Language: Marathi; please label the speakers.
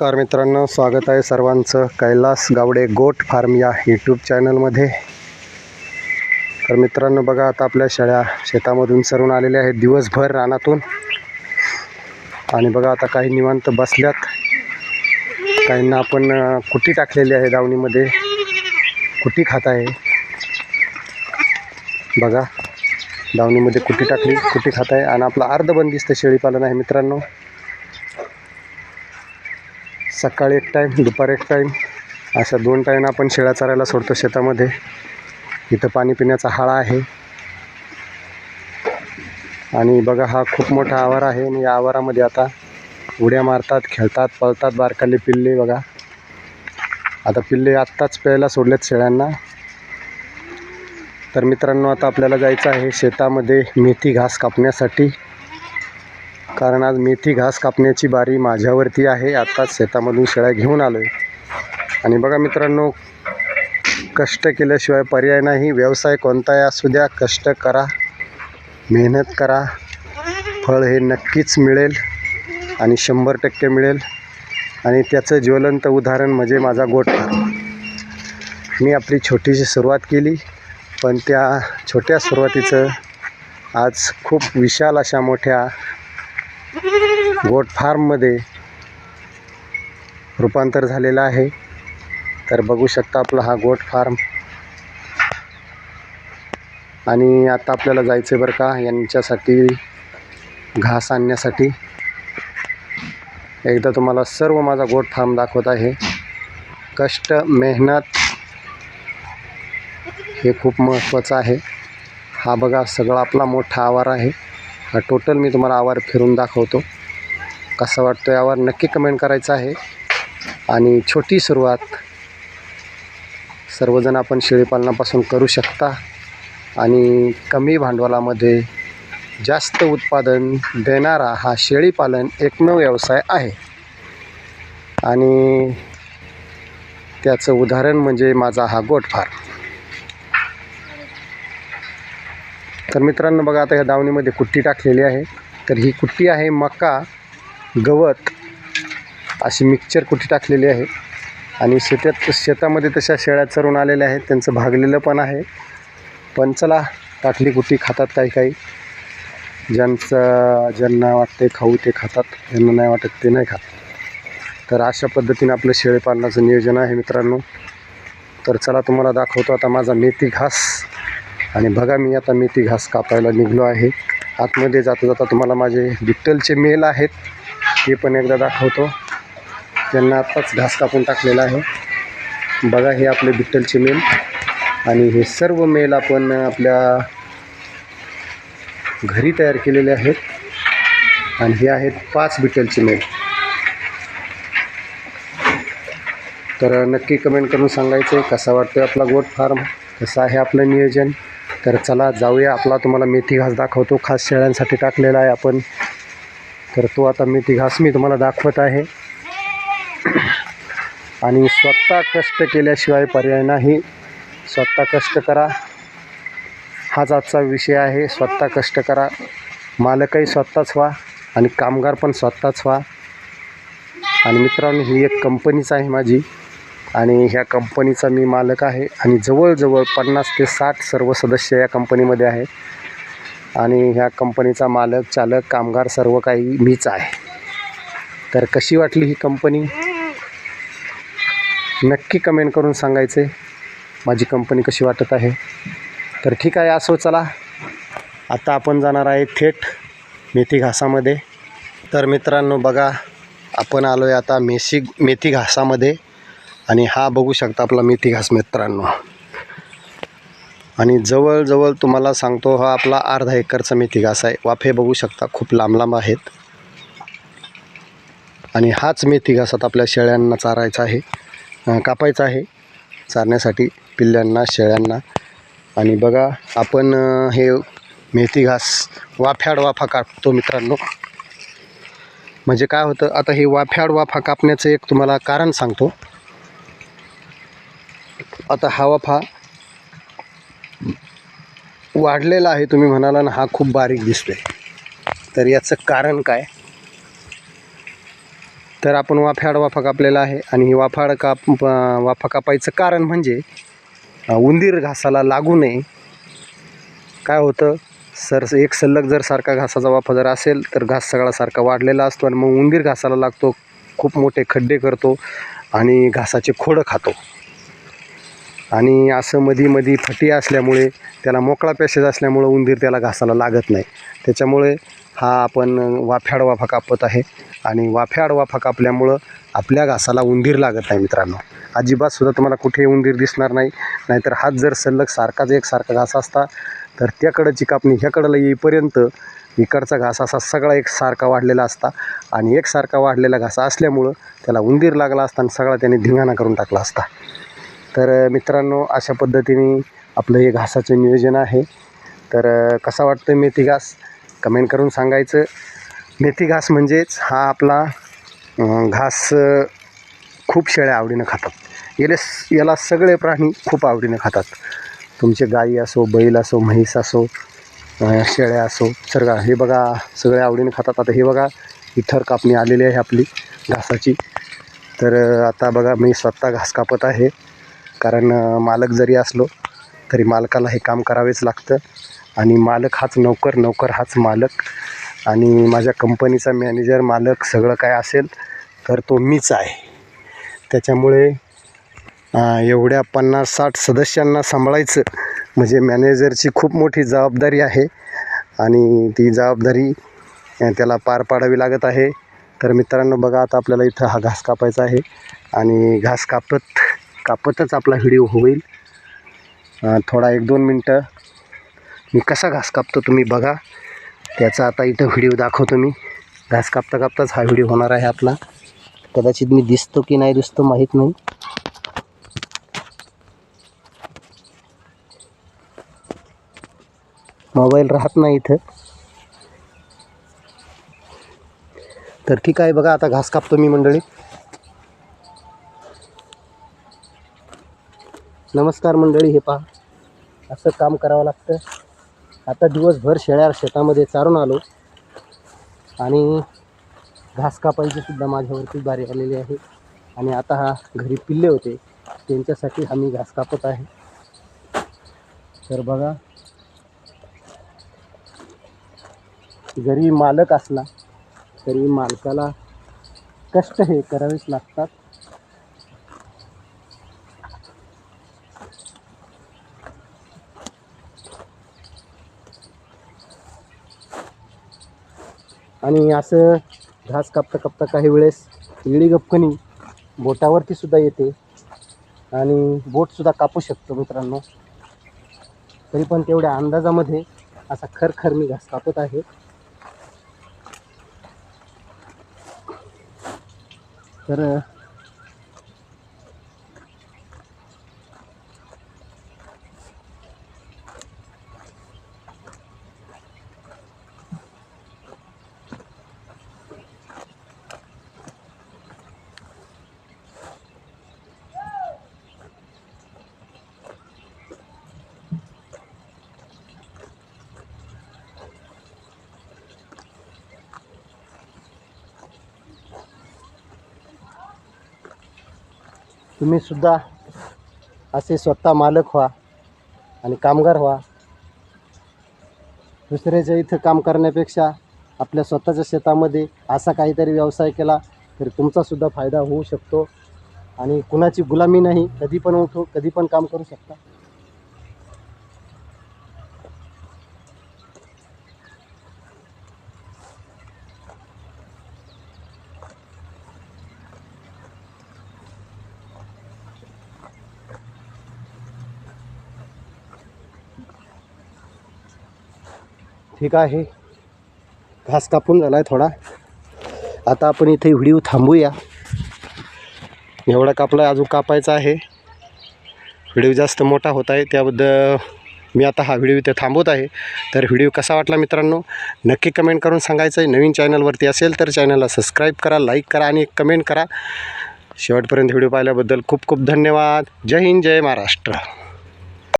Speaker 1: नमस्कार मित्रांनो स्वागत आहे सर्वांचं. कैलास गावडे गोट फार्म या यूट्यूब चॅनलमध्ये. तर मित्रांनो बघा आता आपल्या शेळ्या शेतामधून सरून आलेल्या आहेत दिवसभर रानातून. आणि बघा आता काही निवांत बसल्यात. काहींना आपण कुटी टाकलेली आहे दावणीमध्ये. कुटी खात आहे. बघा दावणीमध्ये कुटी टाकली कुटी खात आहे. आणि आपलं अर्धबंदिस्त शेळीपालन आहे मित्रांनो. सकाळी एक टाईम दुपार एक टाईम अशा दोन टाईम आपण शेळ्या चरायला सोडतो शेतामध्ये. इथं पाणी पिण्याचा हाळा आहे. आणि बघा हा खूप मोठा आवार आहे आणि या आवारामध्ये आता उड्या मारतात खेळतात पळतात बारकाले पिल्ले बघा. आता पिल्ले आत्ताच प्यायला सोडलेत शेळ्यांना. तर मित्रांनो आता आपल्याला जायचं आहे शेतामध्ये मेथी घास कापण्यासाठी. कारण आज मेथी घास कापण्याची बारी माझ्यावरती आहे. आत्ताच शेतामधून शेळ्या घेऊन आलो आहे आणि बघा मित्रांनो कष्ट केल्याशिवाय पर्याय नाही. व्यवसाय कोणताही असू द्या कष्ट करा मेहनत करा. फळ हे नक्कीच मिळेल आणि शंभर टक्के मिळेल. आणि त्याचं ज्वलंत उदाहरण म्हणजे माझा गोठा. मी आपली छोटीशी सुरुवात केली पण त्या छोट्या सुरुवातीचं आज खूप विशाल अशा मोठ्या गोट फार्ममध्ये रूपांतर झालेलं आहे. तर बघू शकता आपला हा गोट फार्म आणि आता आपल्याला जायचं आहे बरं का यांच्यासाठी घास आणण्यासाठी. एकदा तुम्हाला सर्व माझा गोट फार्म दाखवत आहे. कष्ट मेहनत हे खूप महत्त्वाचं आहे. हा बघा सगळा आपला मोठा आवार आहे. हा टोटल मी तुम्हाला आवार फिरून दाखवतो. कसा वाटतो यावर नक्की कमेंट करायचं आहे. आणि छोटी सुरुवात. सर्वजण आपण शेळीपालनापासून करू शकता. आणि कमी भांडवलामध्ये जास्त उत्पादन देणारा हा शेळीपालन एकमेव व्यवसाय आहे. आणि त्याचं उदाहरण म्हणजे माझा हा गोट फार्म तर मित्रांनो बघा आता ह्या दावणीमध्ये कुट्टी टाकलेली आहे. तर ही कुट्टी आहे मका गवत अशी मिक्सचर कुट्टी टाकलेली आहे. आणि शेतात शेतामध्ये तशा शेळ्या चरून आलेल्या आहेत. त्यांचं भागलेलं पण आहे. पण चला टाकली कुट्टी खातात काही काही. ज्यांचं ज्यांना वाटते खाऊ ते खातात. ज्यांना नाही वाटत ते नाही खात. तर अशा पद्धतीने आपलं शेळीपालनाचं नियोजन आहे मित्रांनो. तर चला तुम्हाला दाखवतो आता माझा मेथी घास. आणि बघा मी आता मी ती घास कापायला निघलो आहे. आतमध्ये जाता जाता तुम्हाला माझे बिट्टलचे मेल आहेत. ते पण एकदा दाखवतो. त्यांना आत्ताच घास कापून टाकलेला आहे. बघा हे आपले बिट्टलचे मेल आणि हे सर्व मेल आपण आपल्या घरी तयार केलेले आहेत. आणि हे आहेत पाच बिट्टलचे मेल तर नक्की कमेंट करून सांगायचं आहे कसा वाटतो आपला गोट फार्म? कसं आहे आपलं नियोजन? तर चला जाऊया. आपला तुम्हाला मेथी घास दाखवतो. खास शेळ्यांसाठी टाकलेला आहे आपण. तर तो आता मेथी घास मी तुम्हाला दाखवत आहे. आणि स्वतः कष्ट केल्याशिवाय पर्याय नाही. स्वतः कष्ट करा. हाच आजचा विषय आहे. स्वतः कष्ट करा. मालकही स्वतःच व्हा आणि कामगार पण स्वतःच व्हा. आणि मित्रांनो ही एक कंपनीच आहे माझी. आणि ह्या कंपनीचा मी मालक आहे आणि जवळजवळ पन्नास ते साठ सर्व सदस्य या कंपनीमध्ये आहे. आणि ह्या कंपनीचा मालक चालक कामगार सर्व काही मीच आहे. तर कशी वाटली ही कंपनी? नक्की कमेंट करून सांगायचे. माझी कंपनी कशी वाटत आहे? तर ठीक आहे असो चला. आता आपण जाणार आहे थेट मेथी घासामध्ये. तर मित्रांनो बघा आपण आलो आहे आता मेसी मेथी घासामध्ये. आणि हा बघू शकता आपला मेथी घास मित्रांनो. आणि जवळजवळ तुम्हाला सांगतो हा आपला अर्धा एकरचा मेथी घास आहे. वाफे बघू शकता खूप लांब लांब आहेत. आणि हाच मेथी घास आपल्या शेळ्यांना चारायचा आहे. कापायचा आहे. चारण्यासाठी पिल्ल्यांना शेळ्यांना. आणि बघा आपण हे मेथी घास वाफ्याड वाफा कापतो मित्रांनो. म्हणजे काय होतं आता हे वाफ्याड वाफा कापण्याचं एक तुम्हाला कारण सांगतो. आता हा वाफा वाढलेला आहे तुम्ही म्हणाला ना हा खूप बारीक दिसतोय. तर याचं कारण काय? तर आपण वाफ्याड वाफा कापलेला आहे आणि ही वाफाड काप वाफा कापायचं कारण म्हणजे उंदीर घासाला लागू नये. काय होतं? सर एक सल्लग जर सारखा घासाचा वाफा जर असेल तर घास सगळा सारखा वाढलेला असतो आणि मग उंदीर घासाला लागतो खूप मोठे खड्डे करतो आणि घासाचे खोडं खातो. आणि असं मधी मधी फटी असल्यामुळे त्याला मोकळा पॅसेज असल्यामुळं उंदीर त्याला घासाला लागत नाही. त्याच्यामुळे हा आपण वाफ्याड वाफा कापत आहे आणि वाफ्याड वाफा कापल्यामुळं आपल्या घासाला उंदीर लागत नाही मित्रांनो. अजिबातसुद्धा तुम्हाला कुठेही उंदीर दिसणार नाही नाहीतर हात जर सलग सारखाच एकसारखा घास असता तर त्याकडची कापणी ह्याकडला येईपर्यंत इकडचा घास असा सगळा एक सारखा वाढलेला असता आणि एकसारखा वाढलेला घासा असल्यामुळं त्याला उंदीर लागला असता आणि सगळा त्याने धिंगाणा करून टाकला असता. तर मित्रांनो अशा पद्धतीने आपलं हे घासाचं नियोजन आहे. तर कसा वाटतं मेथी घास? कमेंट करून सांगायचं. मेथी घास म्हणजेच हा आपला घास खूप शेळ्या आवडीनं खातात. याले याला सगळे प्राणी खूप आवडीनं खातात. तुमचे गाई असो बैल असो म्हैस असो शेळ्या असो सर्व हे बघा सगळे आवडीनं खातात. आता हे बघा इथर कापणी आलेली आहे आपली घासाची. तर आता बघा मी स्वतः घास कापत आहे. कारण मालक जरी असलो तरी मालकाला हे काम करावेच लागतं. आणि मालक हाच नोकर नोकर हाच मालक. आणि माझ्या कंपनीचा मॅनेजर मालक सगळं काय असेल तर तो मीच आहे. त्याच्यामुळे एवढ्या पन्नास साठ सदस्यांना सांभाळायचं म्हणजे मॅनेजरची खूप मोठी जबाबदारी आहे. आणि ती जबाबदारी त्याला पार पाडावी लागत आहे. तर मित्रांनो बघा आता आपल्याला इथं हा घास कापायचा आहे. आणि घास कापत कापतच आपला व्हिडिओ होईल. थोडा एक दोन मिनटं. मी कसा घास कापतो तुम्ही बघा. त्याचा आता इथं व्हिडिओ दाखवतो मी. घास कापता कापताच हा व्हिडिओ होणार आहे आपला. कदाचित मी दिसतो की नाही दिसतो माहीत नाही. मोबाईल राहत नाही इथं. तर ठीक आहे बघा आता घास कापतो मी मंडळी. नमस्कार मंडळी हे पहा. असं काम करावं लागतं. आता दिवसभर शेळ्या शेतामध्ये चारून आलो. आणि घास कापायची सुद्धा माझ्यावरती बारी आलेली आहे. आणि आता हा घरी पिल्ले होते. त्यांच्यासाठी आम्ही घास कापत आहे. तर बघा. जरी मालक असला तरी मालकाला कष्ट हे करावेच लागतात. आणि असं घास कापता कापता काही वेळेस इडी गपकणी बोटावरती सुद्धा येते. आणि बोटसुद्धा कापू शकतो मित्रांनो. तरी पण तेवढ्या अंदाजामध्ये असा खरखर मी घास कापत आहे. तर तुम्ही सुद्धा असे स्वतः मालक व्हा आणि कामगार व्हा. दुसऱ्याच्या इथं काम करण्यापेक्षा आपल्या स्वतःच्या शेतामध्ये असा काहीतरी व्यवसाय केला तर तुमचासुद्धा फायदा होऊ शकतो. आणि कुणाची गुलामी नाही कधी पण उठो कधी पण काम करू शकता. ठीक आहे. घास कापून झाला आहे थोडा. आता आपण इथे व्हिडिओ थांबूया. एवढा कापला अजून कापायचा आहे. व्हिडिओ जास्त मोठा होत आहे त्याबद्दल मी आता हा व्हिडिओ इथे थांबवत आहे. तर व्हिडिओ कसा वाटला मित्रांनो? नक्की कमेंट करून सांगायचं आहे नवीन चॅनलवरती असेल तर चॅनलला सबस्क्राईब करा लाईक करा आणि कमेंट करा. शेवटपर्यंत व्हिडिओ पाहिल्याबद्दल खूप खूप धन्यवाद. जय हिंद जय महाराष्ट्र.